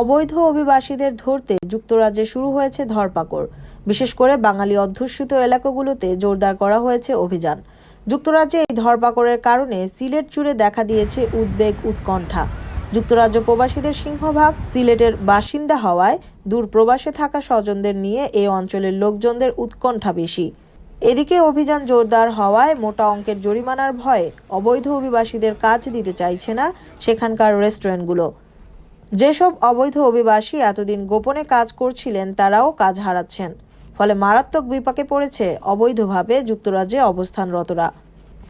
অবৈধ অভিবাসীদের ধরতে যুক্তরাজ্যে শুরু হয়েছে ধরপাকড়। বিশেষ করে বাঙালি অধ্যুষিত এলাকাগুলোতে জোরদার করা হয়েছে অভিযান। যুক্তরাজ্যে এই ধরপাকড়ের কারণে সিলেট জুড়ে দেখা দিয়েছে উদ্বেগ, উৎকণ্ঠা। যুক্তরাজ্য প্রবাসীদের সিংহভাগ সিলেটের বাসিন্দা হওয়ায় দূর প্রবাসে থাকা স্বজনদের নিয়ে এই অঞ্চলের লোকজনদের উৎকণ্ঠা বেশি। এদিকে অভিযান জোরদার হওয়ায় মোটা অঙ্কের জরিমানার ভয়ে অবৈধ অভিবাসীদের কাজ দিতে চাইছে না সেখানকার রেস্টুরেন্টগুলো। যেসব অবৈধ অভিবাসী এতদিন গোপনে কাজ করছিলেন, তারাও কাজ হারাচ্ছেন। ফলে মারাত্মক বিপাকে পড়েছে অবৈধভাবে যুক্তরাজ্যে অবস্থানরতরা।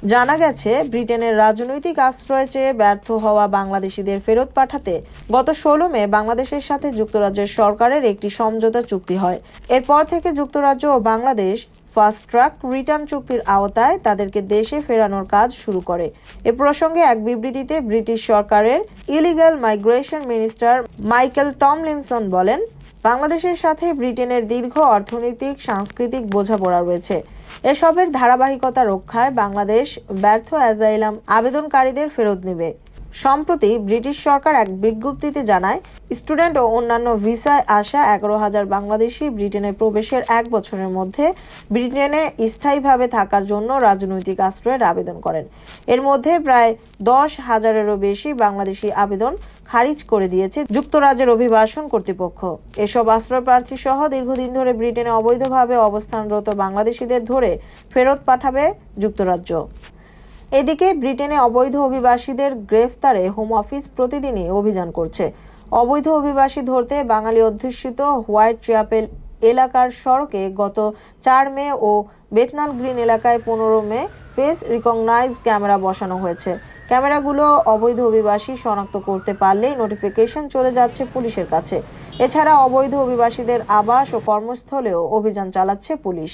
জানা গেছে, ব্রিটেনের রাজনৈতিক আশ্রয় চেয়ে ব্যর্থ হওয়া বাংলাদেশিদের ফেরত পাঠাতে গত ষোলো মে বাংলাদেশের সাথে যুক্তরাজ্যের সরকারের একটি সমঝোতা চুক্তি হয়। এরপর থেকে যুক্তরাজ্য ও বাংলাদেশ ফাস্ট ট্র্যাক রিটার্ন চুক্তির আওতায় তাদেরকে দেশে ফেরানোর কাজ শুরু করে। এ প্রসঙ্গে এক বিবৃতিতে ব্রিটিশ সরকারের illegal migration minister Michael Tomlinson বলেন, বাংলাদেশের সাথে ব্রিটেনের দীর্ঘ অর্থনৈতিক, সাংস্কৃতিক বোঝাপড়া রয়েছে। এসবের ধারাবাহিকতা রক্ষায় বাংলাদেশ ব্যর্থ অ্যাজাইলাম আবেদনকারীদের ফেরত নেবে। সম্প্রতি ব্রিটিশ সরকার এক বিজ্ঞপ্তিতে জানায়, স্টুডেন্ট ও অন্যান্য ভিসায় আসা এগারো হাজার বাংলাদেশি ব্রিটেনে প্রবেশের এক বছরের মধ্যে ব্রিটেনে স্থায়ীভাবে থাকার জন্য রাজনৈতিক আশ্রয়ের আবেদন করেন। এর মধ্যে প্রায় দশ হাজারেরও বেশি বাংলাদেশি আবেদন খারিজ করে দিয়েছে যুক্তরাজ্যের অভিবাসন কর্তৃপক্ষ। এসব আশ্রয় প্রার্থী সহ দীর্ঘদিন ধরে ব্রিটেনে অবৈধভাবে অবস্থানরত বাংলাদেশিদের ধরে ফেরত পাঠাবে যুক্তরাজ্য। এদিকে ব্রিটেনে অবৈধ অভিবাসীদের গ্রেফতারে হোম অফিস প্রতিদিনই অভিযান করছে। অবৈধ অভিবাসী ধরতে বাঙালি অধ্যুষিত হোয়াইট চ্যাপেল এলাকার সড়কে গত চার মে ও বেতনাল গ্রিন এলাকায় পনেরো মে ফেস রিকগনাইজ ক্যামেরা বসানো হয়েছে। ক্যামেরাগুলো অবৈধ অভিবাসী শনাক্ত করতে পারলেই নোটিফিকেশন চলে যাচ্ছে পুলিশের কাছে। এছাড়া অবৈধ অভিবাসীদের আবাস ও কর্মস্থলেও অভিযান চালাচ্ছে পুলিশ।